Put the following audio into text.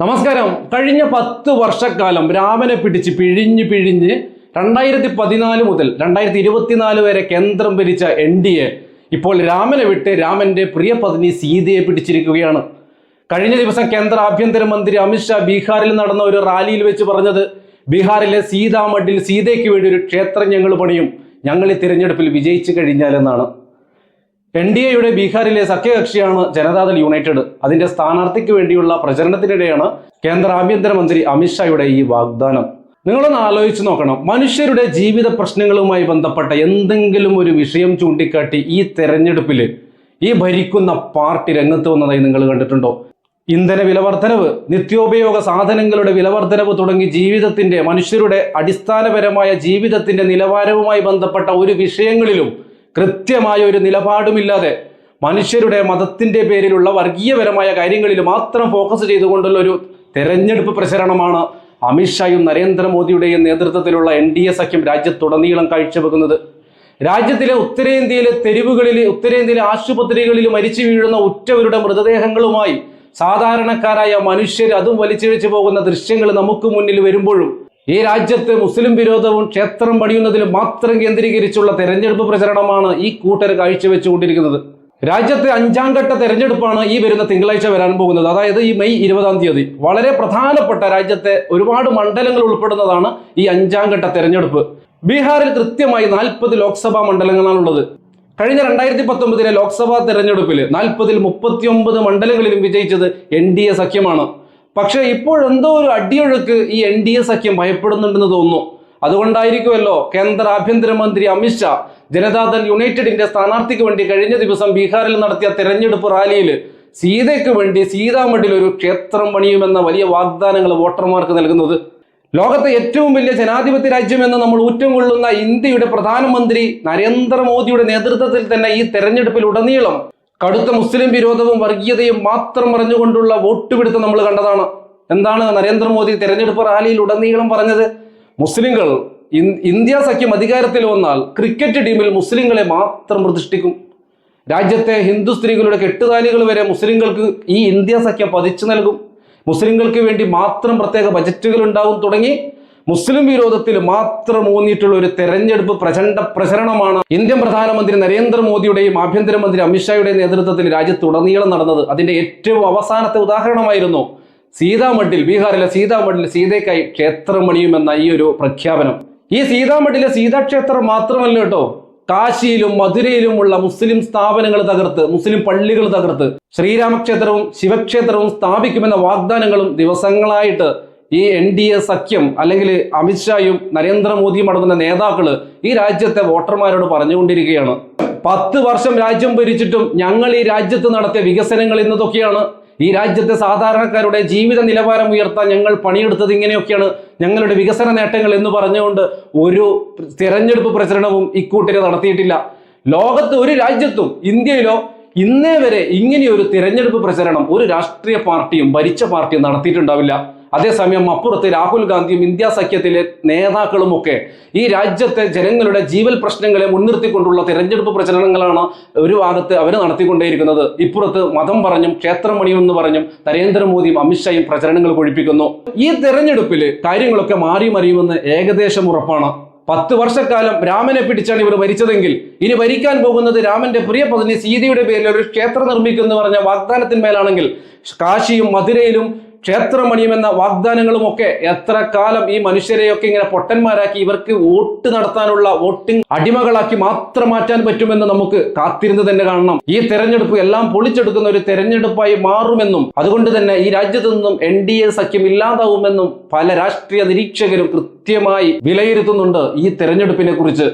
നമസ്കാരം. കഴിഞ്ഞ പത്ത് വർഷക്കാലം രാമനെ പിടിച്ച് പിഴിഞ്ഞ് പിഴിഞ്ഞ് രണ്ടായിരത്തി പതിനാല് മുതൽ രണ്ടായിരത്തി ഇരുപത്തിനാല് വരെ കേന്ദ്രം ഭരിച്ച എൻ ഡി എ ഇപ്പോൾ രാമനെ വിട്ട് രാമന്റെ പ്രിയ പത്നി സീതയെ പിടിച്ചിരിക്കുകയാണ്. കഴിഞ്ഞ ദിവസം കേന്ദ്ര ആഭ്യന്തരമന്ത്രി അമിത്ഷാ ബീഹാറിൽ നടന്ന ഒരു റാലിയിൽ വെച്ച് പറഞ്ഞത് ബീഹാറിലെ സീതാമഠിൽ സീതയ്ക്ക് വേണ്ടി ഒരു ക്ഷേത്രം ഞങ്ങൾ പണിയും ഞങ്ങൾ ഈ തിരഞ്ഞെടുപ്പിൽ വിജയിച്ചു കഴിഞ്ഞാലെന്നാണ്. എൻ ഡി എയുടെ ബീഹാറിലെ സഖ്യകക്ഷിയാണ് ജനതാദൾ യുണൈറ്റഡ്. അതിന്റെ സ്ഥാനാർത്ഥിക്ക് വേണ്ടിയുള്ള പ്രചരണത്തിനിടെയാണ് കേന്ദ്ര ആഭ്യന്തരമന്ത്രി അമിത്ഷായുടെ ഈ വാഗ്ദാനം. നിങ്ങളൊന്ന് ആലോചിച്ച് നോക്കണം. മനുഷ്യരുടെ ജീവിത പ്രശ്നങ്ങളുമായി ബന്ധപ്പെട്ട എന്തെങ്കിലും ഒരു വിഷയം ചൂണ്ടിക്കാട്ടി ഈ തെരഞ്ഞെടുപ്പിൽ ഈ ഭരിക്കുന്ന പാർട്ടി രംഗത്ത് വന്നതായി നിങ്ങൾ കണ്ടിട്ടുണ്ടോ? ഇന്ധന വിലവർദ്ധനവ് നിത്യോപയോഗ സാധനങ്ങളുടെ വിലവർദ്ധനവ് തുടങ്ങി ജീവിതത്തിന്റെ മനുഷ്യരുടെ അടിസ്ഥാനപരമായ ജീവിതത്തിന്റെ നിലവാരവുമായി ബന്ധപ്പെട്ട ഒരു വിഷയങ്ങളിലും കൃത്യമായ ഒരു നിലപാടുമില്ലാതെ മനുഷ്യരുടെ മതത്തിന്റെ പേരിലുള്ള വർഗീയപരമായ കാര്യങ്ങളിൽ മാത്രം ഫോക്കസ് ചെയ്തുകൊണ്ടുള്ള ഒരു തെരഞ്ഞെടുപ്പ് പ്രചരണമാണ് അമിത്ഷായും നരേന്ദ്രമോദിയുടെയും നേതൃത്വത്തിലുള്ള എൻ ഡി എ സഖ്യം രാജ്യത്തുടനീളം കാഴ്ചവെക്കുന്നത്. രാജ്യത്തിലെ ഉത്തരേന്ത്യയിലെ തെരുവുകളിൽ ഉത്തരേന്ത്യയിലെ ആശുപത്രികളിൽ മരിച്ചു വീഴുന്ന ഉറ്റവരുടെ മൃതദേഹങ്ങളുമായി സാധാരണക്കാരായ മനുഷ്യർ അതും വലിച്ചിഴച്ചു പോകുന്ന ദൃശ്യങ്ങൾ നമുക്ക് മുന്നിൽ വരുമ്പോഴും ഈ രാജ്യത്ത് മുസ്ലിം വിരോധവും ക്ഷേത്രം പണിയുന്നതിലും മാത്രം കേന്ദ്രീകരിച്ചുള്ള തെരഞ്ഞെടുപ്പ് പ്രചരണമാണ് ഈ കൂട്ടർ കാഴ്ചവെച്ചുകൊണ്ടിരിക്കുന്നത്. രാജ്യത്തെ അഞ്ചാം ഘട്ട തെരഞ്ഞെടുപ്പാണ് ഈ വരുന്ന തിങ്കളാഴ്ച വരാൻ പോകുന്നത്. അതായത് ഈ മെയ് ഇരുപതാം തീയതി. വളരെ പ്രധാനപ്പെട്ട രാജ്യത്തെ ഒരുപാട് മണ്ഡലങ്ങൾ ഉൾപ്പെടുന്നതാണ് ഈ അഞ്ചാം ഘട്ട തെരഞ്ഞെടുപ്പ്. ബീഹാറിൽ കൃത്യമായി നാൽപ്പത് ലോക്സഭാ മണ്ഡലങ്ങളാണുള്ളത്. കഴിഞ്ഞ രണ്ടായിരത്തി പത്തൊമ്പതിലെ ലോക്സഭാ തെരഞ്ഞെടുപ്പിൽ നാൽപ്പതിൽ മുപ്പത്തിയൊമ്പത് മണ്ഡലങ്ങളിലും വിജയിച്ചത് എൻ സഖ്യമാണ്. പക്ഷേ ഇപ്പോഴെന്തോ ഒരു അടിയൊഴുക്ക് ഈ എൻ ഡി എ സഖ്യം ഭയപ്പെടുന്നുണ്ടെന്ന് തോന്നുന്നു. അതുകൊണ്ടായിരിക്കുമല്ലോ കേന്ദ്ര ആഭ്യന്തരമന്ത്രി അമിത്ഷാ ജനതാദൾ യുണൈറ്റഡിന്റെ സ്ഥാനാർത്ഥിക്ക് വേണ്ടി കഴിഞ്ഞ ദിവസം ബീഹാറിൽ നടത്തിയ തെരഞ്ഞെടുപ്പ് റാലിയിൽ സീതയ്ക്ക് വേണ്ടി സീതാമഠിൽ ഒരു ക്ഷേത്രം പണിയുമെന്ന വലിയ വാഗ്ദാനങ്ങൾ വോട്ടർമാർക്ക് നൽകുന്നത്. ലോകത്തെ ഏറ്റവും വലിയ ജനാധിപത്യ രാജ്യമെന്ന് നമ്മൾ ഊറ്റം കൊള്ളുന്ന ഇന്ത്യയുടെ പ്രധാനമന്ത്രി നരേന്ദ്രമോദിയുടെ നേതൃത്വത്തിൽ തന്നെ ഈ തെരഞ്ഞെടുപ്പിൽ ഉടനീളം കടുത്ത മുസ്ലിം വിരോധവും വർഗീയതയും മാത്രം പറഞ്ഞുകൊണ്ടുള്ള വോട്ട് പിടുത്തം നമ്മൾ കണ്ടതാണ്. എന്താണ് നരേന്ദ്രമോദി തെരഞ്ഞെടുപ്പ് റാലിയിൽ ഉടനീളം പറഞ്ഞത്? മുസ്ലിങ്ങൾ ഇന്ത്യ സഖ്യം അധികാരത്തിൽ വന്നാൽ ക്രിക്കറ്റ് ടീമിൽ മുസ്ലിങ്ങളെ മാത്രം പ്രതിഷ്ഠിക്കും. രാജ്യത്തെ ഹിന്ദു സ്ത്രീകളുടെ കെട്ടുതാലികൾ വരെ മുസ്ലിങ്ങൾക്ക് ഈ ഇന്ത്യ സഖ്യം പതിച്ചു നൽകും. മുസ്ലിങ്ങൾക്ക് വേണ്ടി മാത്രം പ്രത്യേക ബജറ്റുകൾ ഉണ്ടാവും തുടങ്ങി മുസ്ലിം വിരോധത്തിൽ മാത്രം ഊന്നിയിട്ടുള്ള ഒരു തെരഞ്ഞെടുപ്പ് പ്രചണ്ഡ പ്രചരണമാണ് ഇന്ത്യൻ പ്രധാനമന്ത്രി നരേന്ദ്രമോദിയുടെയും ആഭ്യന്തരമന്ത്രി അമിത്ഷായുടെയും നേതൃത്വത്തിൽ രാജ്യത്തുടനീളം നടന്നത്. അതിന്റെ ഏറ്റവും അവസാനത്തെ ഉദാഹരണമായിരുന്നു സീതാമഠിൽ ബീഹാറിലെ സീതാമഠിൽ സീതയ്ക്കായി ക്ഷേത്രമണിയുമെന്ന ഈ ഒരു പ്രഖ്യാപനം. ഈ സീതാമഠിലെ സീതാക്ഷേത്രം മാത്രമല്ല കേട്ടോ കാശിയിലും മധുരയിലുമുള്ള മുസ്ലിം സ്ഥാപനങ്ങൾ തകർത്ത് മുസ്ലിം പള്ളികൾ തകർത്ത് ശ്രീരാമക്ഷേത്രവും ശിവക്ഷേത്രവും സ്ഥാപിക്കുമെന്ന വാഗ്ദാനങ്ങളും ദിവസങ്ങളായിട്ട് ഈ എൻ ഡി എ സഖ്യം അല്ലെങ്കിൽ അമിത്ഷായും നരേന്ദ്രമോദിയും അടങ്ങുന്ന നേതാക്കൾ ഈ രാജ്യത്തെ വോട്ടർമാരോട് പറഞ്ഞുകൊണ്ടിരിക്കുകയാണ്. പത്ത് വർഷം രാജ്യം ഭരിച്ചിട്ടും ഞങ്ങൾ ഈ രാജ്യത്ത് നടത്തിയ വികസനങ്ങൾ ഇന്നതൊക്കെയാണ് ഈ രാജ്യത്തെ സാധാരണക്കാരുടെ ജീവിത നിലവാരം ഉയർത്താൻ ഞങ്ങൾ പണിയെടുത്തത് ഇങ്ങനെയൊക്കെയാണ് ഞങ്ങളുടെ വികസന നേട്ടങ്ങൾ എന്ന് പറഞ്ഞുകൊണ്ട് ഒരു തിരഞ്ഞെടുപ്പ് പ്രചരണവും ഇക്കൂട്ടരെ നടത്തിയിട്ടില്ല. ലോകത്ത് ഒരു രാജ്യത്തും ഇന്ത്യയിലോ ഇന്നേ വരെ ഇങ്ങനെയൊരു തിരഞ്ഞെടുപ്പ് പ്രചരണം ഒരു രാഷ്ട്രീയ പാർട്ടിയും ഭരിച്ച പാർട്ടിയും നടത്തിയിട്ടുണ്ടാവില്ല. അതേസമയം അപ്പുറത്ത് രാഹുൽ ഗാന്ധിയും ഇന്ത്യ സഖ്യത്തിലെ നേതാക്കളുമൊക്കെ ഈ രാജ്യത്തെ ജനങ്ങളുടെ ജീവൽ പ്രശ്നങ്ങളെ മുൻനിർത്തിക്കൊണ്ടുള്ള തിരഞ്ഞെടുപ്പ് പ്രചരണങ്ങളാണ് ഒരു ഭാഗത്ത് അവർ നടത്തിക്കൊണ്ടേയിരിക്കുന്നത്. ഇപ്പുറത്ത് മതം പറഞ്ഞും ക്ഷേത്രം പണിയുമെന്ന് പറഞ്ഞും നരേന്ദ്രമോദിയും അമിത്ഷായും പ്രചരണങ്ങൾ കൊഴിപ്പിക്കുന്നു. ഈ തെരഞ്ഞെടുപ്പിൽ കാര്യങ്ങളൊക്കെ മാറി മറിയുമെന്ന് ഏകദേശം ഉറപ്പാണ്. പത്ത് വർഷക്കാലം രാമനെ പിടിച്ചാണ് ഇവർ ഭരിച്ചതെങ്കിൽ ഇനി ഭരിക്കാൻ പോകുന്നത് രാമന്റെ പ്രിയ പത്നി സീതയുടെ പേരിൽ ഒരു ക്ഷേത്രം നിർമ്മിക്കുമെന്ന് പറഞ്ഞ വാഗ്ദാനത്തിന്മേലാണെങ്കിൽ കാശിയും മധുരയിലും ക്ഷേത്രം എന്ന വാഗ്ദാനങ്ങളും ഒക്കെ എത്ര കാലം ഈ മനുഷ്യരെയൊക്കെ ഇങ്ങനെ പൊട്ടന്മാരാക്കി ഇവർക്ക് വോട്ട് നടത്താനുള്ള വോട്ടിംഗ് അടിമകളാക്കി മാത്രം മാറ്റാൻ പറ്റുമെന്ന് നമുക്ക് കാത്തിരുന്ന് തന്നെ കാണണം. ഈ തെരഞ്ഞെടുപ്പ് എല്ലാം പൊളിച്ചെടുക്കുന്ന ഒരു തെരഞ്ഞെടുപ്പായി മാറുമെന്നും അതുകൊണ്ട് തന്നെ ഈ രാജ്യത്ത് നിന്നും എൻ ഡി എ സഖ്യം ഇല്ലാതാവുമെന്നും പല രാഷ്ട്രീയ നിരീക്ഷകരും കൃത്യമായി വിലയിരുത്തുന്നുണ്ട് ഈ തെരഞ്ഞെടുപ്പിനെ കുറിച്ച്.